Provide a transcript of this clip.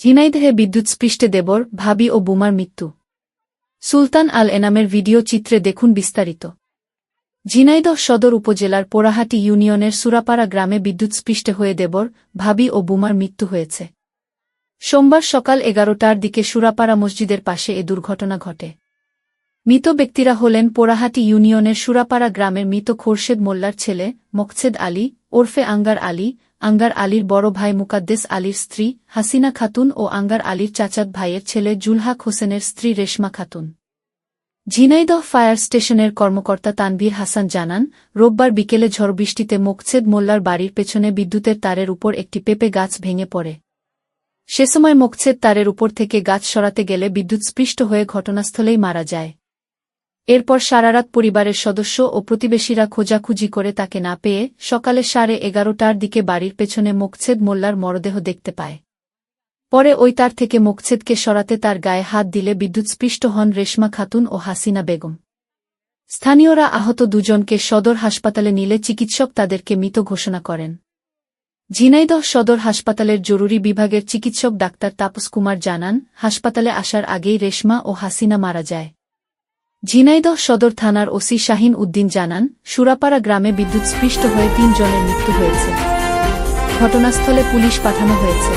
ঝিনাইদহে বিদ্যুৎস্পৃষ্টে দেবর, ভাবি ও বুমার মৃত্যু। সুলতান আল এনামের ভিডিও চিত্রে দেখুন বিস্তারিত। ঝিনাইদহ সদর উপজেলার পোড়াহাটি ইউনিয়নের সুরাপাড়া গ্রামে বিদ্যুৎস্পৃষ্টে হয়ে দেবর, ভাবি ও বুমার মৃত্যু হয়েছে। সোমবার সকাল এগারোটার দিকে সুরাপাড়া মসজিদের পাশে এ দুর্ঘটনা ঘটে। মৃত ব্যক্তিরা হলেন পোড়াহাটি ইউনিয়নের সুরাপাড়া গ্রামের মৃত খোরশেদ মোল্লার ছেলে মকছেদ আলী, ওরফে আঙ্গার আলী আঙ্গার আলীর বড় ভাই মুকাদ্দেস আলীর স্ত্রী, হাসিনা খাতুন ও আঙ্গার আলীর চাচাত ভাইয়ের ছেলে জুলহাক হোসেনের স্ত্রী রেশমা খাতুন। ঝিনাইদহ ফায়ার স্টেশনের কর্মকর্তা তানভীর হাসান জানান, রোববার বিকেলে ঝড় বৃষ্টিতে মোকছেদ মোল্লার বাড়ির পেছনে বিদ্যুতের তারের উপর একটি পেঁপে গাছ ভেঙে পড়ে। সে সময় মোকছেদ তারের উপর থেকে গাছ সরাতে গেলে বিদ্যুৎস্পৃষ্ট হয়ে ঘটনাস্থলেই মারা যায়। এরপর সারারাত পরিবারের সদস্য ও প্রতিবেশীরা খোঁজাখুঁজি করে তাকে না পেয়ে সকালে সাড়ে এগারোটার দিকে বাড়ির পেছনে মোকছেদ মোল্লার মরদেহ দেখতে পায়। পরে ওই তার থেকে মোকছেদকে সরাতে তার গায়ে হাত দিলে বিদ্যুৎস্পৃষ্ট হন রেশমা খাতুন ও হাসিনা বেগম। স্থানীয়রা আহত দুজনকে সদর হাসপাতালে নিলে চিকিৎসক তাদেরকে মৃত ঘোষণা করেন। ঝিনাইদহ সদর হাসপাতালের জরুরি বিভাগের চিকিৎসক ডাক্তার তাপস কুমার জানান, হাসপাতালে আসার আগেই রেশমা ও হাসিনা মারা যায়। ঝিনাইদহ সদর থানার ওসি শাহিন উদ্দিন জানান, সুরাপাড়া গ্রামে বিদ্যুৎস্পৃষ্ট হয়ে তিনজনের মৃত্যু হয়েছে। ঘটনাস্থলে পুলিশ পাঠানো হয়েছে।